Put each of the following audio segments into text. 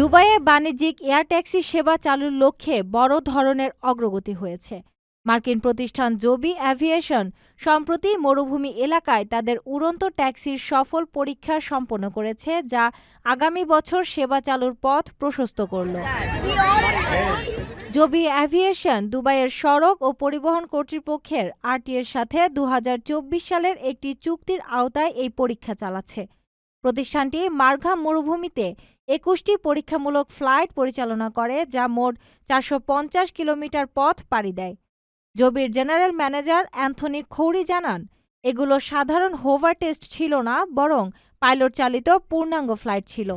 দুবাইয়ে বাণিজ্যিক air taxi সেবা চালুর লক্ষ্যে বড় ধরনের অগ্রগতি হয়েছে। মার্কিন প্রতিষ্ঠান জবি অ্যাভিয়েশন সম্প্রতি মরুভূমি এলাকায় তাদের উড়ন্ত ট্যাক্সির সফল পরীক্ষা সম্পন্ন করেছে, যা আগামী বছর সেবা চালুর পথ প্রশস্ত করল। জবি অ্যাভিয়েশন দুবাইয়ের সড়ক ও পরিবহন কর্তৃপক্ষের আরটিএর সাথে দু হাজার চব্বিশ সালের একটি চুক্তির আওতায় এই পরীক্ষা চালাচ্ছে। প্রতিষ্ঠানটি মার্ঘা মরুভূমিতে একুশটি পরীক্ষামূলক ফ্লাইট পরিচালনা করে, যা মোট চারশো পঞ্চাশ কিলোমিটার পথ পাড়ি দেয়। জবির জেনারেল ম্যানেজার অ্যান্থনি খৌরি জানান, এগুলো সাধারণ হোভার টেস্ট ছিল না, বরং পাইলট চালিত পূর্ণাঙ্গ ফ্লাইট ছিল।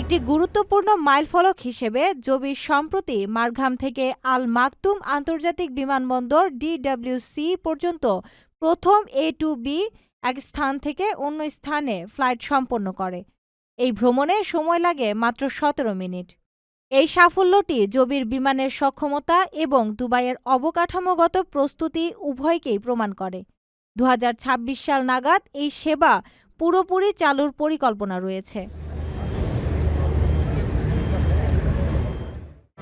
একটি গুরুত্বপূর্ণ মাইলফলক হিসেবে, জবি সম্প্রতি মারঘাম থেকে আল মাকতুম আন্তর্জাতিক বিমানবন্দর ডিডব্লিউসি পর্যন্ত প্রথম এ টু বি এক স্থান থেকে অন্য স্থানে ফ্লাইট সম্পন্ন করে। এই ভ্রমণে সময় লাগে মাত্র সতেরো মিনিট। এই সাফল্যটি জবির বিমানের সক্ষমতা এবং দুবাইয়ের অবকাঠামোগত প্রস্তুতি উভয়কেই প্রমাণ করে। দু হাজার ছাব্বিশ সাল নাগাদ এই সেবা পুরোপুরি চালুর পরিকল্পনা রয়েছে।